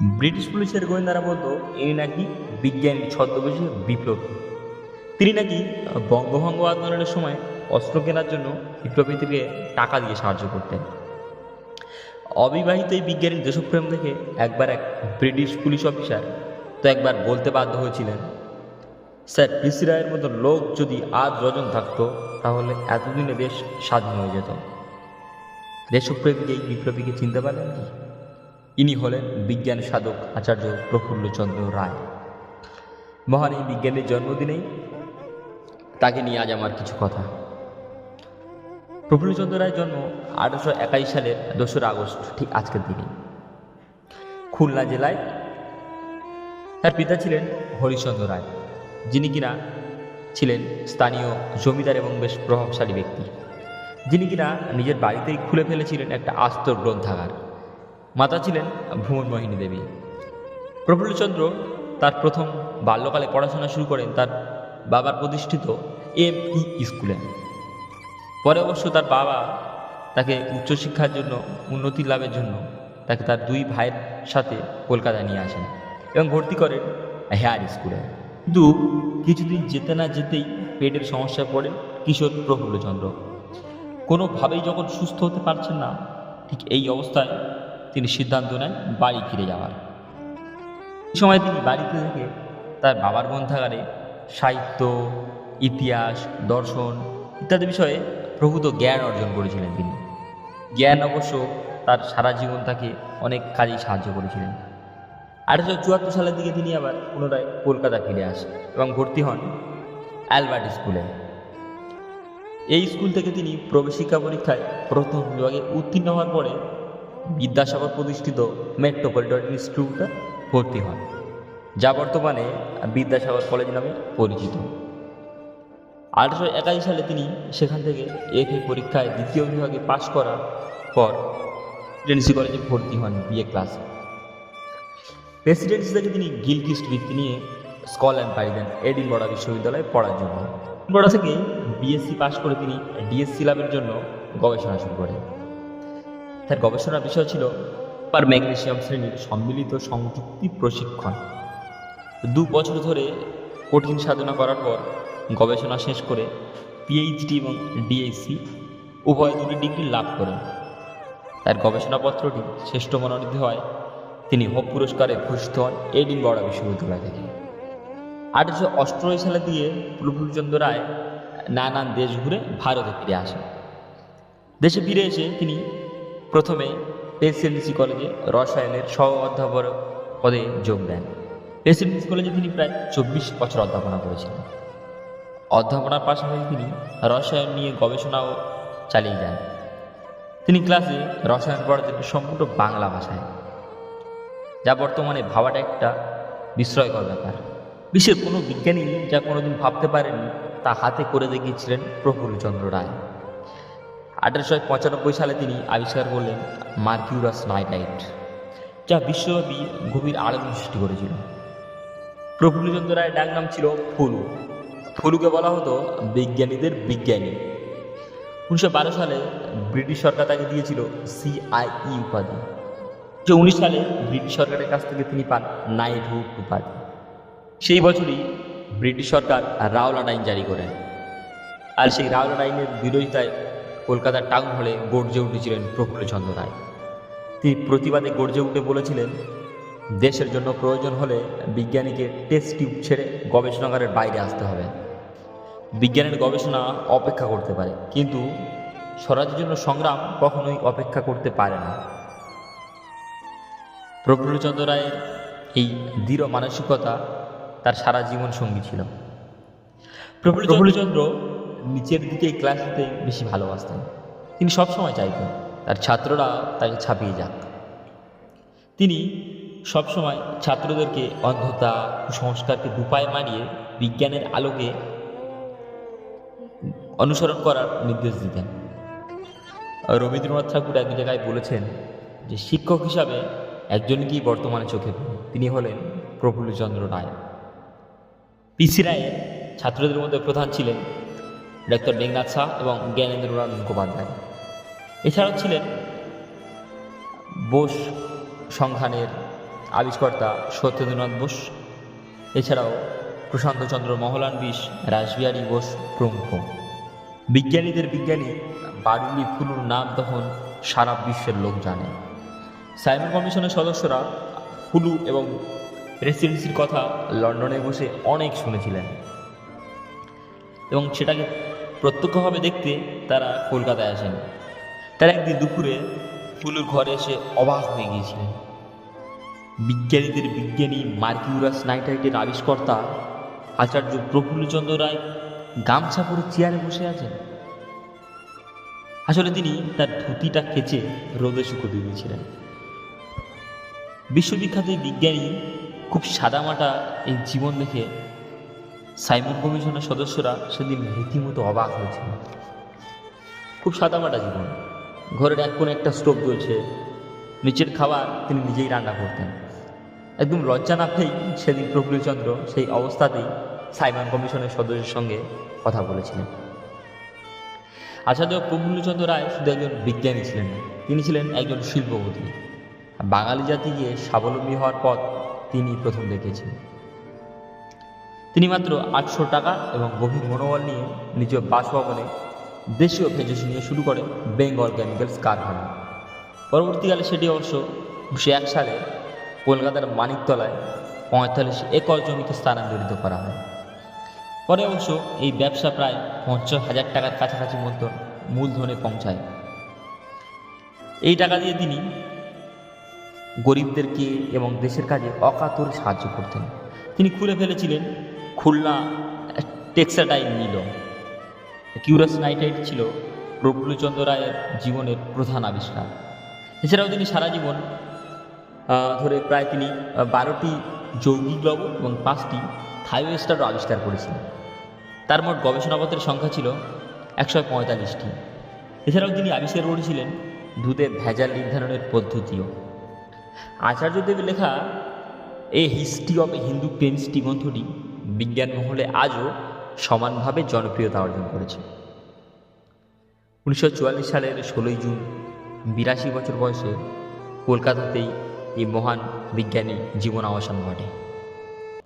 British পুলিশের গোয়েন্দারা বলতো, ইনি নাকি বিজ্ঞানী, ছদ্মবেশে বিপ্লবী। তিনি নাকি বঙ্গভঙ্গ আন্দোলনের সময় অস্ত্র কেনার জন্য বিপ্লবীদেরকে টাকা দিয়ে সাহায্য করতেন। অবিবাহিত এই বিজ্ঞানীর দেশপ্রেম দেখে একবার এক ব্রিটিশ পুলিশ অফিসার তো একবার বলতে বাধ্য হয়েছিলেন, স্যার, পিসি রায়ের মতো লোক যদি আজ রজন থাকতো, তাহলে এতদিনে দেশ স্বাধীন হয়ে যেত। দেশপ্রেমিক এই বিপ্লবীকে চিনতে পারলেন কি? ইনি হলেন বিজ্ঞান সাধক আচার্য প্রফুল্লচন্দ্র রায়। মহান এই বিজ্ঞানের জন্মদিনেই তাকে নিয়ে আজ আমার কিছু কথা। প্রফুল্লচন্দ্র রায়ের জন্ম আঠারোশো একাশি সালের দোসরা আগস্ট, ঠিক আজকের দিনে। খুলনা জেলায় তার পিতা ছিলেন হরিশ্চন্দ্র রায়, যিনি কিনা ছিলেন স্থানীয় জমিদার এবং বেশ প্রভাবশালী ব্যক্তি। যিনি কিনা নিজের বাড়িতেই খুলে ফেলেছিলেন একটা আস্ত গ্রন্থাগার। মাতা ছিলেন ভুবনমোহিনী দেবী। প্রফুল্লচন্দ্র তার প্রথম বাল্যকালে পড়াশোনা শুরু করেন তার বাবার প্রতিষ্ঠিত এম ই স্কুলে। পরে অবশ্য তার বাবা তাকে উচ্চশিক্ষার জন্য, উন্নতি লাভের জন্য তাকে তার দুই ভাইয়ের সাথে কলকাতায় নিয়ে আসেন এবং ভর্তি করেন হেয়ার স্কুলে। কিন্তু কিছুদিন যেতে না যেতেই পেটের সমস্যায় পড়েন কিশোর প্রফুল্লচন্দ্র। কোনোভাবেই যখন সুস্থ হতে পারছেন না, ঠিক এই অবস্থায় তিনি সিদ্ধান্ত নেন বাড়ি ফিরে যাওয়ার। এই সময় তিনি বাড়িতে থেকে তার বাবার গ্রন্থাগারে সাহিত্য, ইতিহাস, দর্শন ইত্যাদি বিষয়ে প্রভূত জ্ঞান অর্জন করেছিলেন তিনি। জ্ঞান অবশ্য তার সারা জীবন তাকে অনেক কাজেই সাহায্য করেছিলেন। আঠারোশো চুয়াত্তর সালের দিকে তিনি আবার পুনরায় কলকাতা ফিরে আসেন এবং ভর্তি হন অ্যালবার্ট স্কুলে। এই স্কুল থেকে তিনি প্রবেশিকা পরীক্ষায় প্রথম বিভাগে উত্তীর্ণ হওয়ার পরে বিদ্যাসাগর প্রতিষ্ঠিত মেট্রোপলিটন ইনস্টিটিউটে ভর্তি হন, যা বর্তমানে বিদ্যাসাগর কলেজ নামে পরিচিত। আঠারোশো একাশি সালে তিনি সেখান থেকে এফএ পরীক্ষায় দ্বিতীয় বিভাগে পাশ করার পর প্রেসিডেন্সি কলেজে ভর্তি হন বিএ ক্লাসে প্রেসিডেন্সি থেকে তিনি গিলকিস্ট বৃত্তি নিয়ে স্কটল্যান্ড পাড়ি দেন এডিনবরা বিশ্ববিদ্যালয়ে পড়ার জন্য। এডিনবরা থেকে বিএসসি পাশ করে তিনি ডিএসসি লাভের জন্য গবেষণা শুরু করেন। তার গবেষণার বিষয় ছিল পার ম্যাগনেশিয়াম শ্রেণির সম্মিলিত সংযুক্তি প্রশিক্ষণ। দু বছর ধরে কঠিন সাধনা করার পর গবেষণা শেষ করে পিএইচডি এবং ডিএসসি উভয় দুটি ডিগ্রি লাভ করেন। তার গবেষণাপত্রটি শ্রেষ্ঠ মনোনীত হয় তিনি হোপ পুরস্কারে ভূষিত হন এডিনবরা বিশ্ববিদ্যালয় থেকে। আঠারোশো অষ্টআশি সালে দিয়ে প্রফুল্লচন্দ্র রায় নানান দেশ ঘুরে ভারতে ফিরে আসেন। দেশে ফিরে এসে তিনি প্রথমে প্রেসিডেন্সি কলেজে রসায়নের সহ অধ্যাপক পদে যোগ দেন। প্রেসিডেন্সি কলেজে তিনি প্রায় চব্বিশ বছর অধ্যাপনা করেছিলেন। অধ্যাপনার পাশাপাশি তিনি রসায়ন নিয়ে গবেষণাও চালিয়ে যান। তিনি ক্লাসে রসায়ন পড়াতেন সম্পূর্ণ বাংলা ভাষায়। যা বর্তমানে ভাবাটা একটা বিস্ময়কর ব্যাপার। বিশ্বের কোনো বিজ্ঞানী যা কোনোদিন ভাবতে পারেনি তা হাতে করে দেখিয়েছিলেন প্রফুল্লচন্দ্র রায়। আঠারোশো পঁচানব্বই সালে তিনি আবিষ্কার করলেন মার্কিউরাস নাইটাইট যা বিশ্বব্যাপী গভীর আলোড়ন সৃষ্টি করেছিল। প্রফুল্লচন্দ্র রায়ের ডাক নাম ছিল ফুলু। ফুলুকে বলা হতো বিজ্ঞানীদের বিজ্ঞানী। উনিশশো বারো সালে ব্রিটিশ সরকার তাকে দিয়েছিল সিআইই উপাধি। যে উনিশ সালে ব্রিটিশ সরকারের কাছ থেকে তিনি পান নাইটহুড উপাধি। সেই বছরই ব্রিটিশ সরকার রাওলাট আইন জারি করেন আর সেই রাওলাট আইনের বিরোধিতায় কলকাতার টাউন হলে গর্জে উঠেছিলেন প্রফুল্লচন্দ্র রায়। তিনি প্রতিবাদে গর্জে উঠে বলেছিলেন দেশের জন্য প্রয়োজন হলে বিজ্ঞানীকে টেস্ট টিউব ছেড়ে গবেষণাগারের বাইরে আসতে হবে। বিজ্ঞানের গবেষণা অপেক্ষা করতে পারে কিন্তু স্বরাজের জন্য সংগ্রাম কখনোই অপেক্ষা করতে পারে না। প্রফুল্লচন্দ্র রায়ের এই দৃঢ় মানসিকতা তার সারা জীবন সঙ্গী ছিল। প্রফুল্ল প্রফুল্লচন্দ্র নিচের দিকে ক্লাস নিতে বেশি ভালোবাসতেন। তিনি সবসময় চাইতেন তার ছাত্ররা তাকে ছাপিয়ে যাক। তিনি সবসময় ছাত্রদেরকে অন্ধতা, কুসংস্কারকে দুপায়ে মানিয়ে বিজ্ঞানের আলোকে অনুসরণ করার নির্দেশ দিতেন। রবীন্দ্রনাথ ঠাকুর এক জায়গায় বলেছেন যে, শিক্ষক হিসাবে একজনকেই বর্তমানে চোখে তিনি হলেন প্রফুল্লচন্দ্র রায়। পিসি রায়ের ছাত্রদের মধ্যে প্রধান ছিলেন ডক্টর মেঘনাথ শাহ এবং জ্ঞানেন্দ্রনাথ মুখোপাধ্যায়। এছাড়াও ছিলেন বোস সংঘানের আবিষ্কর্তা সত্যেন্দ্রনাথ বোস, এছাড়াও প্রশান্তচন্দ্র মহলান বিশ রাসবিহারী বোস প্রমুখ। বিজ্ঞানীদের বিজ্ঞানী বারুলি ফুলুর নাম তখন সারা বিশ্বের লোক জানে। সাইমন কমিশনের সদস্যরা ফুলু এবং প্রেসিডেন্সির কথা লন্ডনে বসে অনেক শুনেছিলেন। এবং সেটাকে প্রত্যক্ষভাবে দেখতে তারা কলকাতায় আসেন। তারা একদিন দুপুরে ফুলুর ঘরে এসে অবাক হয়ে গিয়েছিলেন। বিজ্ঞানীদের বিজ্ঞানী মার্কিউরাস নাইট্রাইটের আবিষ্কর্তা আচার্য প্রফুল্লচন্দ্র রায় গামছা পরে চেয়ারে বসে আছেন। আসলে তিনি তার ধুতিটা কেচে রোদে শুকোতে দিয়েছিলেন। বিশ্ববিখ্যাত এই বিজ্ঞানী খুব সাদামাটা এই জীবন দেখে সাইমন কমিশনের সদস্যরা সেদিন রীতিমতো অবাক হয়েছিল। খুব সাদামাটা জীবন। ঘরের এক কোণে একটা স্টোভ জ্বলছে নিচের খাবার তিনি নিজেই রান্না করতেন। একদম লজ্জা না পেয়েই সেদিন প্রফুল্লচন্দ্র সেই অবস্থাতেই সাইমন কমিশনের সদস্যের সঙ্গে কথা বলেছিলেন। আচার্য প্রফুল্লচন্দ্র রায় শুধু একজন বিজ্ঞানী ছিলেন তিনি ছিলেন একজন শিল্পপতি। বাঙালি জাতিকে স্বাবলম্বী হওয়ার পথ তিনি প্রথম দেখেছেন। তিনি মাত্র আটশো টাকা এবং গভীর মনোবল নিয়ে নিজ বাসভবনে দেশীয় ভেষজ নিয়ে শুরু করে বেঙ্গল কেমিক্যালস কারখানা। পরবর্তীকালে সেটি অবশ্য উনিশশো এক সালে কলকাতার মানিকতলায় পঁয়তাল্লিশ একর জমিতে স্থানান্তরিত করা হয়। পরে অবশ্য এই ব্যবসা প্রায় পঞ্চাশ হাজার টাকার কাছাকাছি মতো মূলধনে পৌঁছায়। এই টাকা দিয়ে তিনি গরিবদেরকে এবং দেশের কাজে অকাতর সাহায্য করতেন। তিনি খুলে ফেলেছিলেন খুলনা টেক্সাটাইল মিল কিউরাস নাইটাইট ছিল প্রফুল্লচন্দ্র রায়ের জীবনের প্রধান আবিষ্কার। এছাড়াও তিনি সারা জীবন ধরে প্রায় তিনি বারোটি যৌগিক লবণ এবং পাঁচটি থাইওয়েস্টারও আবিষ্কার করেছিলেন তার মোট গবেষণাপত্রের সংখ্যা ছিল একশো পঁয়তাল্লিশটি। এছাড়াও তিনি আবিষ্কার করেছিলেন দুধের ভেজাল নির্ধারণের পদ্ধতিও। আচার্যদেবের লেখা, a history a Hindu chemistry গ্রন্থটি বিজ্ঞান মহলে আজও সমানভাবে জনপ্রিয়তা অর্জন করেছে। উনিশশো চুয়াল্লিশ সালের ষোলোই জুন, বিরাশি বছর বয়সে কলকাতাতেই এই মহান বিজ্ঞানী জীবন অবসান ঘটে।